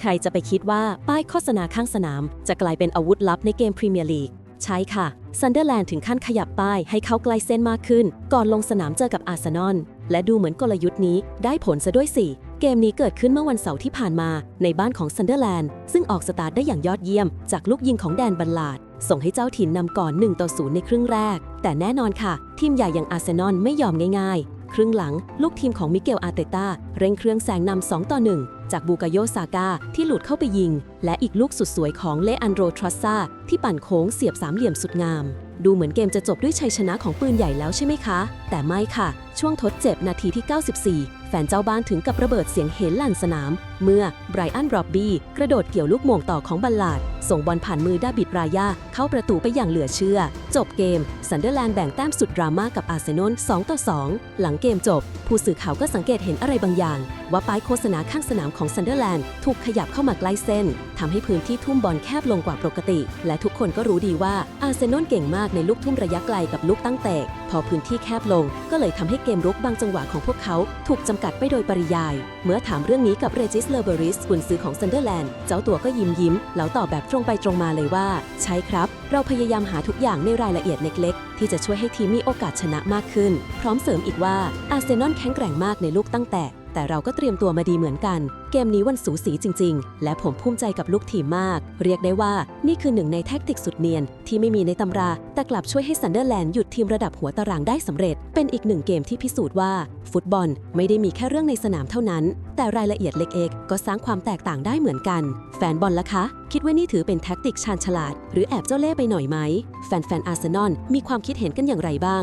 ใครจะไปคิดว่าป้ายโฆษณาข้างสนาม จะกลายเป็นอาวุธลับในเกมพรีเมียร์ลีกใช่ค่ะซันเดอร์แลนด์ถึงขั้นขยับป้ายให้เข้าใกล้เส้นมากขึ้น ก่อนลงสนามเจอกับอาร์เซนอลและดูเหมือนกลยุทธ์นี้ได้ผลซะด้วยสิเกมนี้เกิดขึ้นเมื่อวันเสาร์ที่ผ่านมาในบ้านของซันเดอร์แลนด์ซึ่งออกสตาร์ทได้อย่างยอดเยี่ยม จากลูกยิงของแดนบัลลาด ส่งให้เจ้าถิ่นนำก่อน1ต่อ0ในครึ่งแรก แต่แน่นอนค่ะ ทีมใหญ่อย่างอาร์เซนอลไม่ยอมง่ายๆ ครึ่งหลัง ลูกทีมของมิเกลอาร์เตต้าเร่งเครื่องแซงนำ2ต่อ1 จากบูกาโยซาก้าที่หลุดเข้าไปยิง และอีกลูกสุดสวยของเลอันโดรทรัสซาที่ปั่นโค้งเสียบสามเหลี่ยมสุดงาม ดูเหมือนเกมจะจบด้วยชัยชนะของปืนใหญ่แล้วใช่ไหมคะ แต่ไม่ค่ะ ช่วงทดเจ็บนาทีที่ 94 แฟนเจ้าบ้านถึงกับระเบิดเสียงเฮนลั่นสนาม เมื่อไบรอันรอบบี้กระโดดเกี่ยวลูกโมงต่อของบัลลาด ส่งบอลผ่านมือดาบิดรายา เข้าประตูไปอย่างเหลือเชื่อ จบเกมซันเดอร์แลนด์แบ่งแต้มสุดดราม่ากับอาร์เซนอล2ต่อ2 หลังเกมจบ ผู้สื่อข่าวก็สังเกตเห็นอะไรบางอย่าง ว่าป้ายโฆษณาข้างสนามของซันเดอร์แลนด์ถูกขยับเข้ามาใกล้เส้นทำให้พื้นที่ทุ่มบอลแคบลงกว่าปกติ และทุกคนก็รู้ดีว่าอาร์เซนอลเก่งมากในลูกทุ่มระยะไกลกับลูกตั้งเตะ พอพื้นที่แคบลง ก็เลยทำให้เกมรุกบางจังหวะของพวกเขา ถูกจำกัดไปโดยปริยาย เมื่อถามเรื่องนี้กับเรจิสเลอร์เบอริสกุนซื้อของซันเดอร์แลนด์เจ้าตัวก็ยิ้มยิ้มแล้วตอบแบบตรงไปตรงมาเลยว่า ใช่ครับ เราพยายามหาทุกอย่างในรายละเอียดเล็กๆ ที่จะช่วยให้ทีมมีโอกาสชนะมากขึ้น พร้อมเสริมอีกว่าอาร์เซนอลแข็งแกร่งมากในลูกตั้งแต่ แต่เราก็เตรียมตัวมาดีเหมือนกัน เกมนี้วันสูสีจริง ๆ และผมภูมิใจกับลูกทีมมาก เรียกได้ว่านี่คือหนึ่งในแท็กติกสุดเนียน ที่ไม่มีในตำรา แต่กลับช่วยให้ซันเดอร์แลนด์หยุดทีมระดับหัวตารางได้สำเร็จ เป็นอีกหนึ่งเกมที่พิสูจน์ว่า ฟุตบอลไม่ได้มีแค่เรื่องในสนามเท่านั้น แต่รายละเอียดเล็กๆก็สร้างความแตกต่างได้เหมือนกัน แฟนบอลล่ะคะ คิดว่านี่ถือเป็นแท็กติกชาญฉลาด หรือแอบเจ้าเล่ห์ไปหน่อยไหม แฟนๆอาร์เซนอลมีความคิดเห็นกันอย่างไรบ้าง